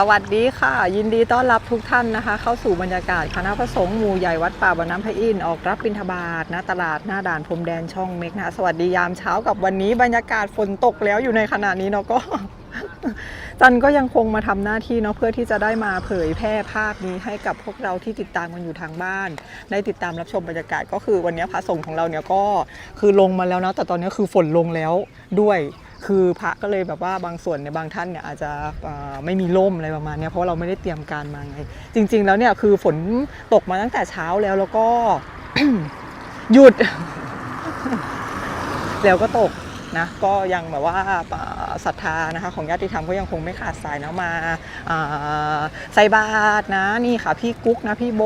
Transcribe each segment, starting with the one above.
สวัสดีค่ะ ยินดีต้อนรับทุกท่านนะคะ เข้าสู่บรรยากาศคณะพระสงฆ์หมู่ใหญ่วัดป่าบ่อน้ำพระอินทร์ออกรับบิณฑบาตณตลาดหน้าด่านพรมแดนช่องเมกนะคะสวัสดียามเช้ากับวันนี้บรรยากาศฝนตกแล้วอยู่ในขณะนี้เนาะก็ จันก็ยังคงมาทำหน้าที่เนาะเพื่อที่จะได้มาเผยแพร่ภาพนี้ให้กับพวกเราที่ติดตามกันอยู่ทางบ้าน ได้ติดตามรับชมบรรยากาศก็คือวันนี้พระสงฆ์ของเราเนี่ยก็คือลงมาแล้วนะแต่ตอนนี้คือฝนลงแล้วด้วยคือพระก็เลยแบบว่าบางส่วนเนี่ยบางท่านเนี่ยอาจจะไม่มีร่มอะไรประมาณนี้เพราะเราไม่ได้เตรียมการมาไง จริง ๆ แล้วเนี่ยคือฝนตกมาตั้งแต่เช้าแล้วแล้วก็หยุด แล้วก็ตก นะก็ยังแบบว่าศรัทธานะคะของญาติธรรมก็ยังคงไม่ขาดสายนะมาอ่าใส่บาตรนะนี่ค่ะพี่กุ๊กนะพี่โบ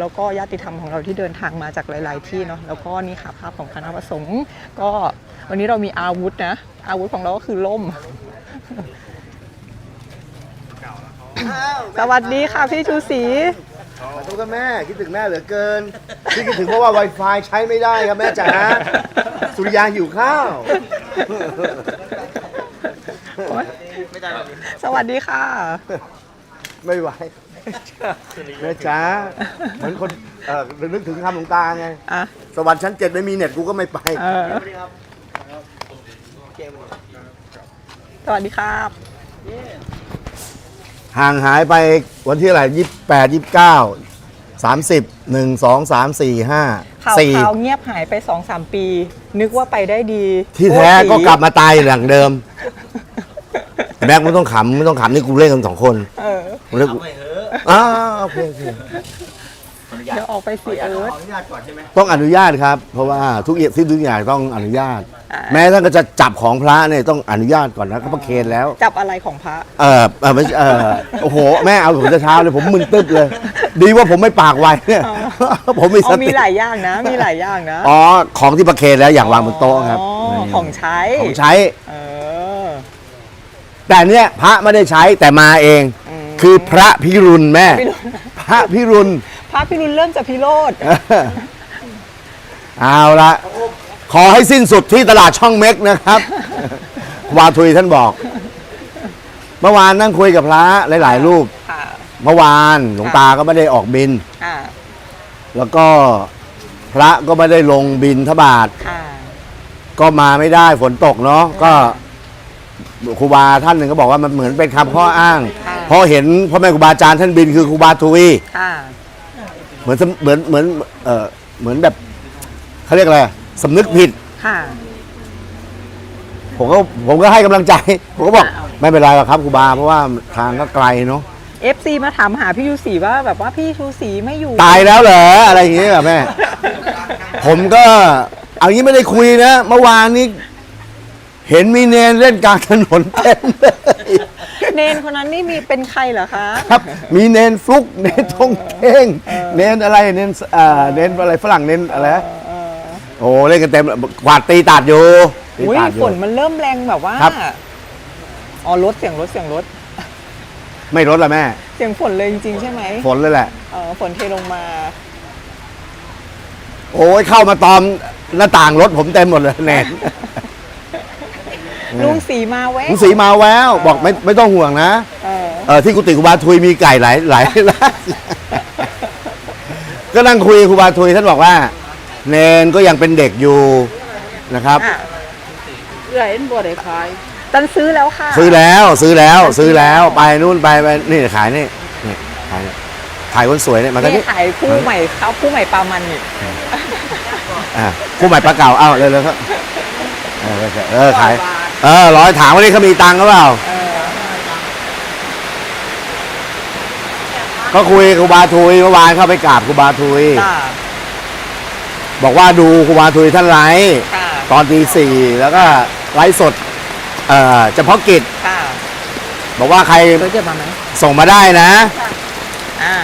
แล้วก็ญาติธรรมของเราที่เดินทางมาจากหลาย ๆ ที่เนาะแล้วก็นี่ค่ะภาพของคณะประสงฆ์ก็วันนี้เรามีอาวุธนะอาวุธของเราก็คือล่ม สวัสดีค่ะพี่ชูศรี ขอโทษครับแม่คิดถึงแม่เหลือเกินที่คิดถึงเพราะว่า Wi-Fi ใช้ไม่ได้ครับแม่จ๋าสุริยาหิวข้าวสวัสดีค่ะ ไม่ไหวแม่จ๋าเหมือนคนเอ่อนึกถึงคำหลวงตาไง อะ สวรรค์ชั้นเจ็ดไม่มีเน็ตกูก็ไม่ไป เออ สวัสดีครับ ห่างหายไปวันที่อะไหรยี่แปดยี่เก้าสามสิบหนึ่งสองสามสี่ห้าข่าวสี่ข่าวเงียบหายไปสองสามปี นึกว่าไปได้ดีที่แท้โอ้ก็สีกลับมาตายอย่างเดิม แม็กไม่ต้องขำไม่ต้องขำนี่กูเล่นกันสองคนเออกูเล่นอ้าวโอเคโอเคเดี๋ยวออกไปสีเอิร์ธต้องอนุญาตครับ เพราะว่าทุกอย่างที่ทุกอย่างต้องอนุญาตอ่า แม้ท่านก็จะจับของพระเนี่ยต้องอนุญาตก่อนนะเขาประเคนแล้ว จับอะไรของพระ เออเออไม่ใช่เออโอ้โห แม่เอาผมจะเช้าเลยผมมึนตึ๊บเลย ดีว่าผมไม่ปากไวเนี่ยผมมีอ๋สอมีติหลายอย่างนะ มีหลายอย่างนะอ๋อของที่ประเคนแล้วอย่างวางบนโต๊ะครับ อ๋อของใช้ ของใช้ เออ แต่เนี่ยพระไม่ได้ใช้แต่มาเอง อืม คือพระพิรุณแม่พิรุณพระพิรุณพระพิรุณเริ่มจากพิโรธ เอาละ ขอให้สิ้นสุดที่ตลาดช่องเม็กนะครับ วาทุยท่านบอก เมื่อวานนั่งคุยกับพระหลาย ๆ รูป ค่ะเมื่อวานหลวงตาก็ไม่ได้ออกบินอ่าแล้วก็พระก็ไม่ได้ลงบินทบาทอ่าก็มาไม่ได้ฝนตกเนาะก็ครูบาท่านหนึ่งก็บอกว่ามันเหมือนเป็นคำข้ออ้างค่ะ เพราะเห็นพ่อแม่ครูบาอาจารย์ท่านบินคือครูบาทุย ค่ะ เหมือนสำเหมือนเหมือนเออเหมือนแบบเขาเรียกอะไร สำนึกผิด ค่ะ ผมก็ผมก็ให้กำลังใจ ผมก็บอกไม่เป็นไรหรอกครับครูบา เพราะว่าทางก็ไกลเนาะ FC มาถามหาพี่ชูศรีว่าแบบว่าพี่ชูศรีไม่อยู่ ตายแล้วเหรออะไรอย่างเงี้ยแม่ ผมก็ เอางี้ไม่ได้คุยนะเมื่อวานนี้ เห็นมีเนนเล่นกลางถนนเต็มเลยเนนคนนั้นนี่มีเป็นใครเหรอคะ ครับ มีเนนฟลุกเนนทงเท่งเนนอะไรเนนเอ่อเนนอะไรฝรั่งเนนอะไรนะโอ้เล่นกันเต็มกวาดตีตัดอยู่ตีอุ้ยตัดอฝยู่นมันเริ่มแรงแบบว่าครับ อ๋อรถเสียงรถเสียงรถไม่ลดละแม่ เสียงฝนเลยจริงๆใช่ไหมฝนเลยแหละ เออฝนเทลงมา โอ้ยเข้ามาตอมหน้าต่างรถผมเต็มหมดเลยแนน ลุงสีมาแวะ ลุงสีมาแววบอกไม่ไม่ต้องห่วงนะ เออเออที่กุฏิครูบาทุยมีไก่หลายหลายร้านก็นั่งคุยกับครูบาทุยท่านบอกว่า เนนก็ยังเป็นเด็กอยู่นะครับ อะเอื้อเห็นบ่ได้ขายตันซื้อแล้วค่ะ ซื้อแล้วซื้อแล้วซื้อแล้วไปนู่นไปไปนี่ขายนี่นี่ขายนี่ขายคนสวยเนี่ยมาตอนนี่นี้ขายคู่ใหม่เขาคู่ใหม่ปลามันนี่อ่าผู้ใหม่ปลาเก่าเอ้าเร็วๆครับเออเออขายเออร้อยถามว่านี่เขามีตังค์หรือเปล่า เออก็คุยกับครูบาทุยเมื่อวานเข้าไปกราบครูบาทุย จ้า บอกว่าดูครูบาทุยท่านไลฟ์ค่ะตอนตีสี่แล้วก็ไลฟ์สดเอ่อเฉพาะกิจ ค่ะบอกว่าใครเคยเก็บมาไหมส่งมาได้นะ อ่า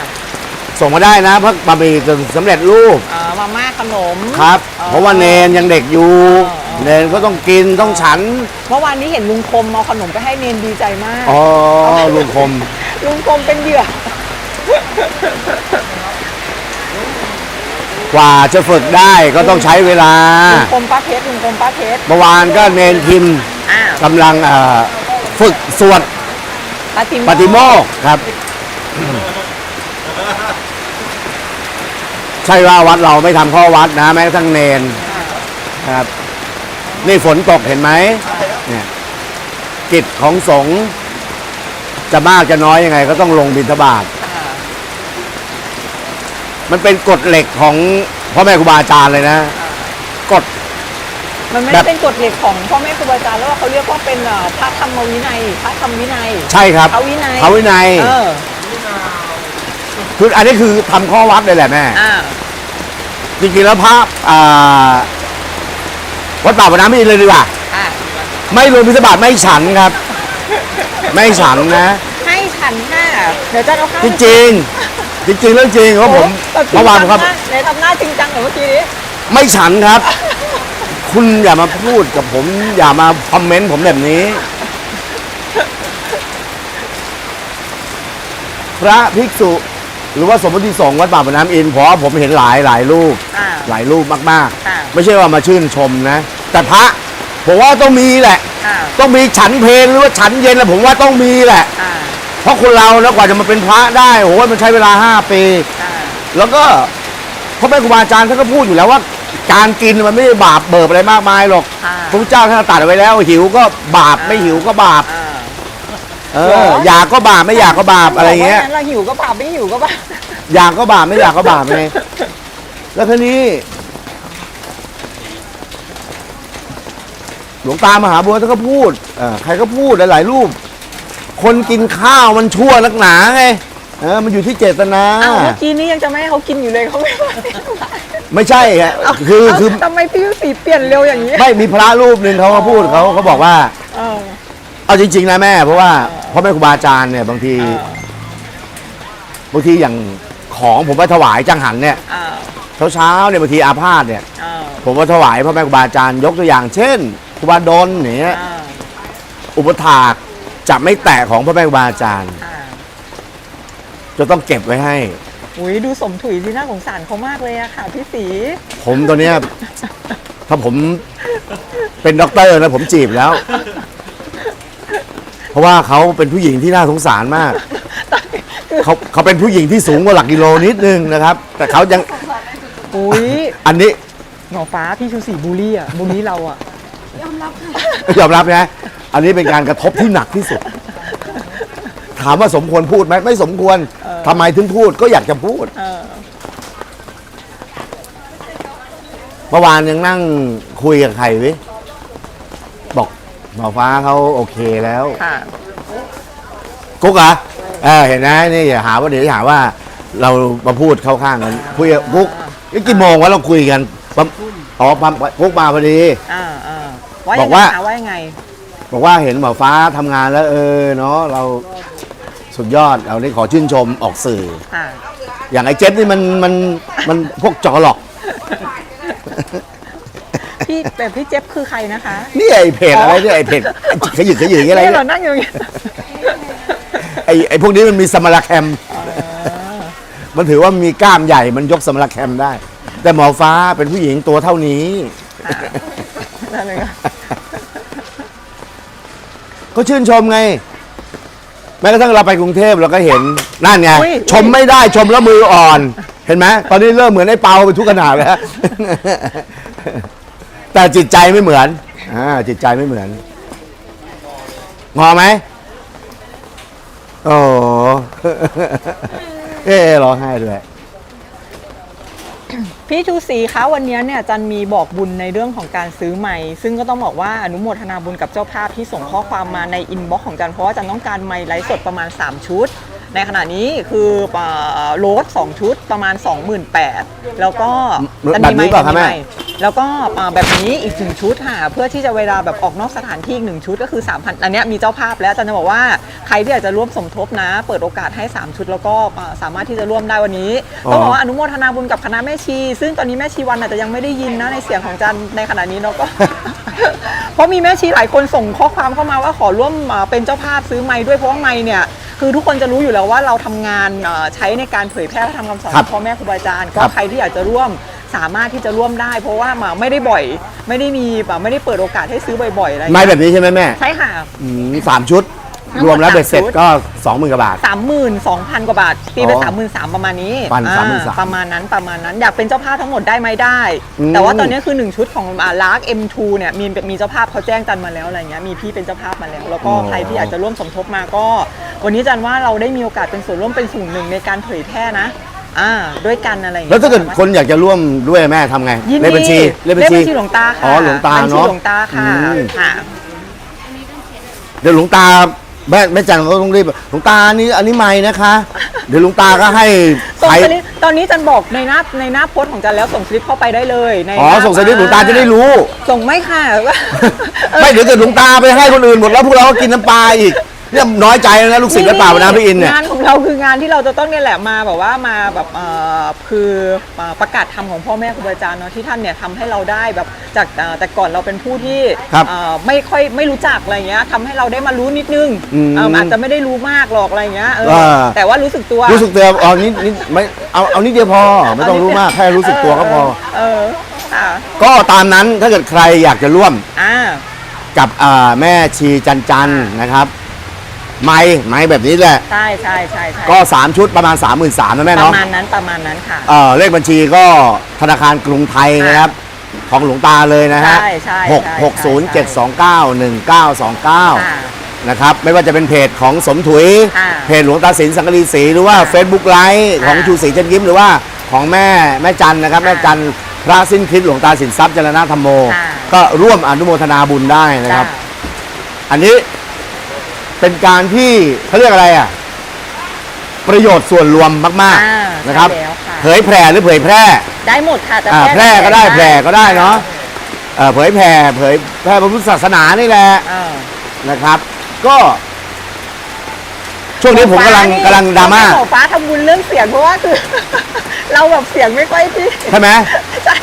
ส่งมาได้นะเพราะบะหมี่กึ่งสำเร็จรูปเอ่อมาม่าขนม ครับ อ๋อเพราะว่าเนนยังเด็กอยู่ อ๋ออ๋อเนนก็ต้องกินต้องฉันเมื่อวานนี้เห็นลุงคมเอาขนมไปให้เนนดีใจมาก อ๋อลุงคมลุงคมเป็นเหยื่อ กว่าจะฝึกได้ก็ต้องใช้เวลาลุงคมป้าเพชรลุงคมป้าเพชรเมื่อวานก็เนนพิมพ์อ่ากำลังเอ่อฝึกสวดปาติโมปฏิโมกข์ครับ ใช่ว่าวัดเราไม่ทำข้อวัดนะแม้กระทั่งเนนครับ นี่ฝนตกเห็นไหมเนี่ยกิจของสงฆ์จะมากจะน้อยยังไง ก็ต้องลงบิณฑบาตค่ะ มันเป็นกฎเหล็กของพ่อแม่ครูบาอาจารย์เลยนะกฎ มันไม่แบได้บเป็นกฎเหล็กของพ่อแม่ครูบาอาจารย์แล้วว่าเขาเรียกว่าเป็นเอ่อพระธรรมวินัยพระธรรมวินัย ใช่ครับพระวินัย พระวินัยเออคืออันนี้คือทำข้อวัดเลยแหละแม่ อ่าจริงๆแล้วพระอ่าวัดป่าบน้ำไม่เลยดีกว่า อ่าไม่รวมพิธบาตไม่ฉันครับ ไม่ฉันนะ ให้ฉันค่ะเดี๋ยวจะเอาข้าวจริงๆ จริงๆเรื่องจริงเพราะผมโอ้แบบจริงเมื่อวานจังครับมากไหนทำหน้าจริงจังเหรอเมื่อกี้นี้ไม่ฉันครับ คุณอย่ามาพูดกับผม อย่ามาคอมเมนต์ผมแบบนี้ พระภิกษุ หรือว่าสมมติสงฆ์วัดป่าบน้ำอินทร์เพราะว่าผมเห็นหลายหลายรูป อ่า หลายรูปมากค่ะ ๆ ไม่ใช่ว่ามาชื่นชมนะ แต่พระผมว่าต้องมีแหละ อ่าต้องมีฉันเพลหรือว่าฉันเย็นแล้วผมว่าต้องมีแหละ อ่าเพ ราะคนเรานะกว่าจะมาเป็นพระได้โอ้โหมันใช้เวลาห้าปี อ่าแล้วก็พ่อแม่ครูบาอาจารย์ท่านก็พูดอยู่แล้วว่า การกินมันไม่ได้บาปเบิบอะไรมากมายหรอกอ่าพระพุทธเจ้าท่านตรัสไว้แล้ว หิวก็บาปอ่าไม่หิวก็บาป อ่าเอเหรออ อยากก็บาปไม่อยากก็บาปอะไรเงี้ย บกว่างั้นเราหิวก็บาปไม่หิวก็บาปอยากก็บาปไม่อยากก็บาปไงแล้วทีนี้ หลวงตามหาบัวท่านก็พูดเออใครก็พูดหลายๆรูป คนกินข้าวมันชั่วนักหนาไงเออมันอยู่ที่เจตนา อ้าวเมื่อกี้นี้ยังจะไม่ให้เขากินอยู่เลยเขาไม่มาไม่ใช่ฮะคือเอ้าคือทำไมพี่สีเปลี่ยนเร็วอย่างนี้ไม่มีพระรูปหนึ่งเขาก็พูดเขาเขาบอกว่า เออ เอาจริง ๆ นะแม่ เพราะว่าพ่อแม่ครูบาอาจารย์เนี่ยบางทีเออ บางทีอย่างของผมไปถวายจังหันเนี่ยเออเช้าเช้าๆเนี่ยบางทีอาพาธเนี่ยเออผมก็ถวายพ่อแม่ครูบาอาจารย์ยกตัวอย่างเช่นครูบาดลอย่างเนี้ยเอออุปถาก จะไม่แตะของพ่อแม่ครูบาอาจารย์ อ่าจะต้องเก็บไว้ให้ อุ้ยดูสมถุยที่น่าสงสารเขามากเลยอะค่ะพี่สีผมตัวเนี้ย ถ้าผมเป็นด็อกเตอร์นะผมจีบแล้ว เพราะว่าเขาเป็นผู้หญิงที่น่าสงสารมากเขาเขาเป็นผู้หญิงที่สูงกว่าหลักกิโลนิดนึงนะครับ แต่เขายังอุ้ยอันนี้หมอฟ้าพี่ชูศรีบูลลี่อะบูลลี่เราอะยอมรับนะ อันนี้เป็นการกระทบที่หนักที่สุด ถามว่าสมควรพูดไหมไม่สมควรทำไมถึงพูดก็อยากจะพูดเออเมื่อวานยังนั่งคุยกับใครวิบอกหมอฟ้าเขาโอเคแล้ว ค่ะ กุ๊กเหรอเออเห็นไหมนี่อย่าหาว่าเดี๋ยวจะหาว่า เรามาพูดเข้าข้างกันคุยกับกุ๊กนี่กี่โมงวะเราคุยกันปั๊มอ๋อปั๊มกุ๊กมาพอดี อ่าอ่าว่าบยัอกงไงว่าคะว่ายังไง บอกว่าเห็นหมอฟ้าทำงานแล้วเออเนาะเราสุดยอดเราได้ขอชื่นชมออกสื่อ ค่ะ อย่างไอ้เจ็บนี่มันมันมันพวกจอกหลอก พี่แบบพี่เจ็บคือใครนะคะนี่ไอ้เพจอะไรเนี่ยไอ้เพจขยึกขยืออะไรเนี่ยเนี่เรายนั่งอยู่อย่างเงี้ยไอ้ไอ้พวกนี้มันมีสมรรถแคม มันถือว่ามีกล้ามใหญ่มันยกสมรรถแคมได้ แต่หมอฟ้าเป็นผู้หญิงตัวเท่านี้ นั่นเลยค่ะ ก็ชื่นชมไง แม้กระทั่งเราไปกรุงเทพเราก็เห็นนั่นไงอุ๊ย ชมไม่ได้ชมแล้วมืออ่อน เห็นไหมตอนนี้เริ่มเหมือนไอ้เปาไปทุกขนาดแล้ว แต่จิตใจไม่เหมือนอ่าจิตใจไม่เหมือน งอไหมโอ้ เอ๊ะร้องไห้ด้วย พี่ชูศรีคะวันนี้เนี่ยจันมีบอกบุญในเรื่องของการซื้อไม้ซึ่งก็ต้องบอกว่าอนุโมทนาบุญกับเจ้าภาพที่ส่งข้อความมาในอินบ็อกซ์ของจันเพราะว่าจันต้องการไม้ไลฟ์สดประมาณ 3 ชุด ในขณะนี้คือเอ่อโรส2ชุดประมาณ 28,000แล้วก็จันมีแบบนี้ไมค์เปล่าคะมีแม่ไม้ แล้วก็เอ่อแบบนี้อีกหนึ่งชุดค่ะ เพื่อที่จะเวลาแบบออกนอกสถานที่อีกหนึ่งชุดก็คือ 3,000 อันเนี้ยมีเจ้าภาพแล้วจันจะบอกว่าใครที่อยากจะร่วมสมทบนะ เปิดโอกาสให้ 3 ชุดแล้วก็เอ่อสามารถที่จะร่วมได้วันนี้ต้องบอกว่าอนุโมทนาบุญกับคณะแม่ชี ซึ่งตอนนี้แม่ชีวันอาจจะยังไม่ได้ยินนะในเสียงของจันในขณะนี้เนาะก็เพราะมีแม่ชีหลายคนส่งข้อความเข้ามาว่าขอร่วมเอ่อเป็นเจ้าภาพซื้อไม้ด้วยเพราะว่าไม้เนี่ยคือทุกคนจะรู้อยู่แล้วว่าเราทำงานเอ่อใช้ในการเผยแพร่และทำคำสอนครัขบองพ่อแม่ครูบาอาจารย์ก็ครับใครที่อยากจะร่วม สามารถที่จะร่วมได้ เพราะว่ามาไม่ได้บ่อย ไม่ได้มีแบบไม่ได้เปิดโอกาสให้ซื้อบ่อยๆอะไรไม้แบบนี้ใช่ไหมแม่ใช่ค่ะ อืมสามชุด ทั้งหมดรวมแล้วสามเบ็ดเสร็จชุด ก็สองหมื่นกว่าบาท สามหมื่นสองพันกว่าบาทตีไปอ๋อสามหมื่นสามประมาณนี้ปันอ่33,000ประมาณนั้นประมาณนั้นอยากเป็นเจ้าภาพทั้งหมดได้ไหมได้ อืม แต่ว่าตอนนี้คือ 1 ชุดของลาร์ก M2 เนี่ยมีมีเจ้าภาพเขาแจ้งจันมาแล้วอะไรเงี้ยมีพี่เป็นเจ้าภาพมาแล้ว แล้วก็ใครที่อยากจะร่วมสมทบมาก็ วันนี้จันว่าเราได้มีโอกาสเป็นส่วนร่วมเป็นส่วนหนึ่งในการเผยแพร่นะ อ่าด้วยกันอะไรอย่างแล้เงี้วยถ้าเกิดคนอยากจะร่วมด้วยแม่ทำไงยินเลขบัญชีเลขบัญชีหลวงตาค่ะอ๋อหลวงตาบัญชีเนาะหลวงตาค่ะอืมค่ะ เดี๋ยวหลวงตาแม่แม่จันก็ต้องรีบหลวงตาอันนี้อันนี้ไม่นะคะ เดี๋ยวหลวงตาก็ให้ส่งใครสลิปตอนนี้จันบอกในหน้าในหน้าโพสต์ของจันแล้วส่งสลิปเข้าไปได้เลยในอ๋อหน้าส่งสลิปหลวงตาจะได้รู้ ส่งไม่ค่ะ ไม่เดี๋ยวเกิดหลวงตาไปให้คนอื่นหมดแล้วพวกเราก็กินน้ำปลาอีก เนี่ยน้อยใจแล้วนะลูกศิษย์วัดป่าวนน้ำพระอินทร์เนี่ย งานของเราคืองานที่เราจะต้องเนี่ยแหละมาแบบว่ามาแบบเอ่อคือเอ่อประกาศธรรมของพ่อแม่ครูบาอาจารย์เนาะที่ท่านเนี่ยทำให้เราได้แบบจากเอ่อแต่ก่อนเราเป็นผู้ที่ครับเอ่อไม่ค่อยไม่รู้จักอะไรเงี้ยทำให้เราได้มารู้นิดนึงอืมเอ่ออาจจะไม่ได้รู้มากหรอกอะไรเงี้ยเออว่าแต่ว่ารู้สึกตัวรู้สึกตัวอ๋อนี่นี่ไม่เอาเอานิดเดียวพอ ไม่ต้องรู้มากแค่รู้สึกตัวก็พอเออค่ะก็ตามนั้นถ้าเกิดใครอยากจะร่วม อ่า กับอ่าแม่ชีจันจันนะครับ ไม้ไม้แบบนี้แหละ ใช่ใช่ใช่ใช่ก็ 3 ชุดประมาณ 3 3 0 0 0นะแม่ปเนาะระมาณนั้นประมาณนั้นค่ะ เอ่อเลขบัญชีก็ธนาคารกรุงไทยนะครับ ของหลวงตาเลยนะฮะใช่ใช่หกใช่หกศูนย์เจ็ดสองเก้าหนึ่งเก้าสองเก้า ค่ะ นะครับไม่ว่าจะเป็นเพจของสมถุยค่ะเพจหลวงตาสินสังกะรีศรีหรือว่าค่ะ Facebook ไลฟ์ของค่ะชูศรีจันยิ้มหรือว่าของแม่แม่จันนะครับค่ะแม่จันพระสิ้นคิดหลวงตาสินทรัพย์จรณธรรมโมค่ะก็ร่วมอนุโมทนาบุญได้นะครับจ้ะอันนี้ เป็นการที่เขาเรียกอะไรอะ ประโยชน์ส่วนรวมมาก อ่าๆ นะครับ ใช่แล้วค่ะ เผยแผ่หรือเผยแพร่ ได้หมดค่ะจะอ่าแพร่ก็ได้แพร่ก็ได้เนาะ เอ่อเผยแผ่เผยแพร่พระพุทธศาสนานี่แหละเออนะครับ ก็ ช่วงนี้ผมกำลังฟ้นี่กำลังดราม่าเขฟ้าทำบุญเรื่องเสียงเพราะว่าคือ เราแบบเสียงไม่ค่อยที่ใช่ไหมใช่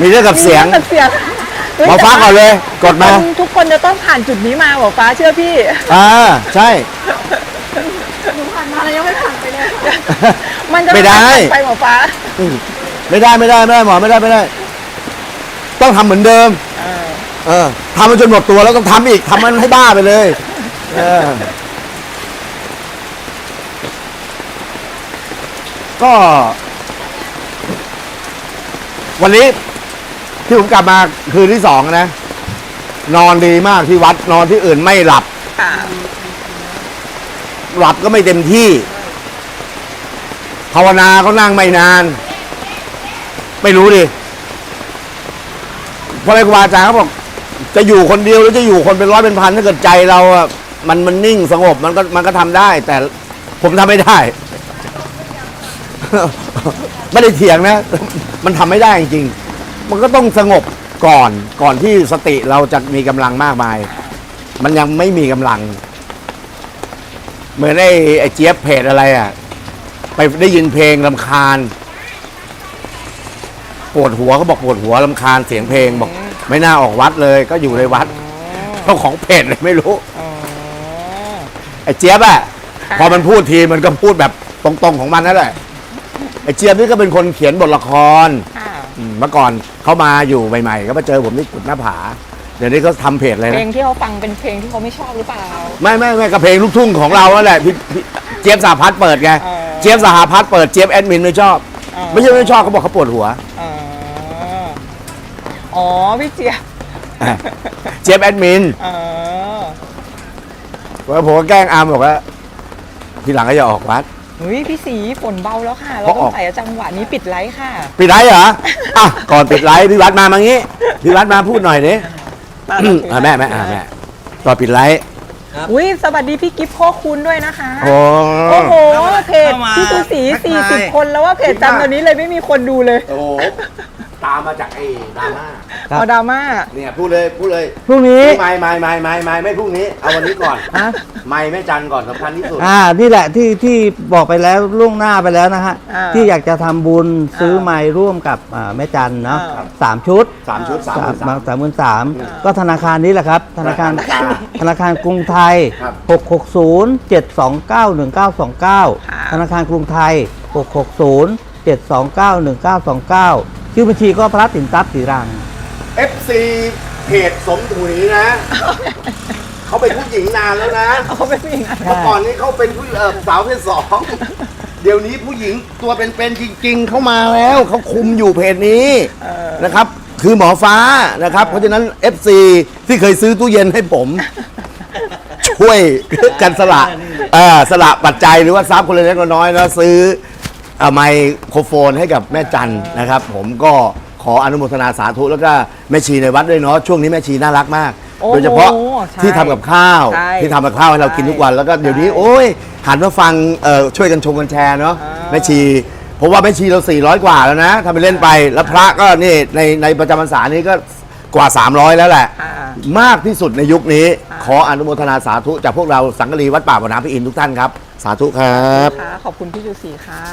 มีเรื่องกับเสียง มีเสียง หมอฟ้าก่อนเลยกดมาทุกคนทุกคนจะต้องผ่านจุดนี้มาหมอฟ้าเชื่อพี่ อ่าใช่มันจะไม่ได้ ไปหมอฟ้าอืมไม่ได้ไม่ได้ไม่ได้หมอไม่ได้ไม่ได้ ต้องทำเหมือนเดิม เออเออทำมันจนหมดตัวแล้วต้องทำอีกทำมันให้บ้าไปเลยเออก็ วันนี้ ที่ผมกลับมาคืนที่สองนะ นอนดีมากที่วัดนอนที่อื่นไม่หลับ ค่ะ หลับก็ไม่เต็มที่ ภาวนาก็นั่งไม่นาน ไม่รู้ดิพระครูบาอาจารย์เขาบอก จะอยู่คนเดียวหรือจะอยู่คนเป็นร้อยเป็นพันถ้าเกิดใจเราอะมันมันนิ่งสงบมันก็มันก็ทำได้ แต่ผมทำไม่ได้ ไม่ได้เถียงนะ มันทำไม่ได้จริงๆ มันก็ต้องสงบก่อนก่อนที่สติเราจะมีกำลังมากมาย มันยังไม่มีกำลัง เหมือนไอ้ไอ้เจี๊ยบเพจอะไรอะ ไปได้ยินเพลงลำคาญ ปวดหัวเขาบอกปวดหัวลำคาญเสียงเพลงบอก ไม่น่าออกวัดเลย ก็อยู่ในวัดเจ้าของเพจเลยไม่รู้ อ๋อ ไอ้เจี๊ยบอะ่ะพอมันพูดทีมันก็พูดแบบตรงๆของมันนั่นแหละไอ้เจี๊ยบนี่ก็เป็นคนเขียนบทละคร เมื่อก่อนเขามาอยู่ใหม่ๆก็มาเจอผมที่กุดหน้าผา เดี๋ยวนี้เขาทำเพจเลยเพลนะงที่เขาฟังเป็นเพลงที่เขาไม่ชอบหรือเปล่า ไม่ไม่ไม่ก็เพลงลูกทุ่งของเรานั่นแหละพี่พี่เจี๊ยบสหพัฒน์เปิดไงเออเจี๊ยบสหพัฒน์เปิดเจี๊ยบแอดมินไม่ชอบอ๋อไม่ใช่ไม่ชอบเขาบอกเขาปวดหัวอ๋ออ๋อพี่เจี๊ยบเจี๊ยบแอดมินเออแล้วผมก็แกล้งอามบอกว่าทีหลังก็อย่าออกวัด เฮ้ยพี่สีฝนเบาแล้วค่ะ เราเพราะต้ออองกใส่จังหวะนี้ปิดไลฟ์ค่ะ ปิดไลฟ์เหรออะก่อนปิดไลฟ์พี่วัดมามางี้พี่วัดมาพูดหน่อยดิมาอะแม่แม่อะแม่ก่อนปิดไลฟ์อุ้ยสวัสดีพี่กิฟต์โคคุณด้วยนะคะ โอ้โอ้โหเพจเข้ามาพี่สุสีทักทาย40 คนแล้วว่าเพจจำตอนนี้เลยไม่มีคนดูเลยโห ตามมาจากไอ้ดราม่าครับ เอาดราม่าเนี่ยพูดเลยพูดเลยพรุ่งนี้ ไม่ไม่ไม่ไม่ไม่ไม่พรุ่งนี้ เอาวันนี้ก่อนฮะ ไม่แม่จันก่อนสำคัญที่สุด อ่านี่แหละที่ที่บอกไปแล้วล่วงหน้าไปแล้วนะฮะ อ่าที่อยากจะทำบุญซื้ออ่าไม้ร่วมกับอ่าแม่จันเนาะอ่า สามชุดสามชุดสามสามสาม สามหมื่นสามก็ธนาคารนี้แหละครับ ธนาคารธนาคารธนาคารกรุงไทย ครับ 660 729 1929 ธนาคารกรุงไทย 660 729 1929 ชื่อบัญชีก็พระสินทรัพย์สีรัง FC เพจสมถุยนะ เขาเป็นผู้หญิงนานแล้วนะเขาเป็นผู้หญิงอะไรใช่เมื่อก่อนนี้เขาเป็นผู้เอ่อสาวเพศสองเดี๋ยวนี้ผู้หญิงตัวเป็นๆจริง ๆ เข้ามาแล้วเขาคุมอยู่เพจนี้นะครับ คือหมอฟ้านะครับ เพราะฉะนั้น FC ที่เคยซื้อตู้เย็นให้ผม ช่วยกันสละเอ่อสละปัจจัยหรือว่าทรัพย์คนเล็กคนน้อยนะซื้อ เอ่อไมโครโฟนให้กับแม่จันนะครับ ผมก็ขออนุโมทนาสาธุแล้วก็แม่ชีในวัดด้วยเนาะช่วงนี้แม่ชีน่ารักมาก โอ้โหโดยเฉพาะใช่ที่ทำกับข้าว ใช่ที่ทำกับข้าวให้เรากินทุกวัน แล้วก็เดี๋ยวนี้ ใช่โอ้ยหันมาฟังเอ่อช่วยกันชมกันแชร์เนาะอ่า แม่ชี เพราะว่าแม่ชีเรา 400 กว่าแล้วนะทำไปเล่นไปแล้วพระก็นี่ในในประจำพรรษานี้ก็กว่า 300 แล้วแหละ อ่า มากที่สุดในยุคนี้อ่าขออนุโมทนาสาธุจากพวกเราสังกะรีวัดป่าบ่อน้ำพระอินทร์ทุกท่านครับ สาธุครับ ค่ะ ขอบคุณพี่จูศรีค่ะ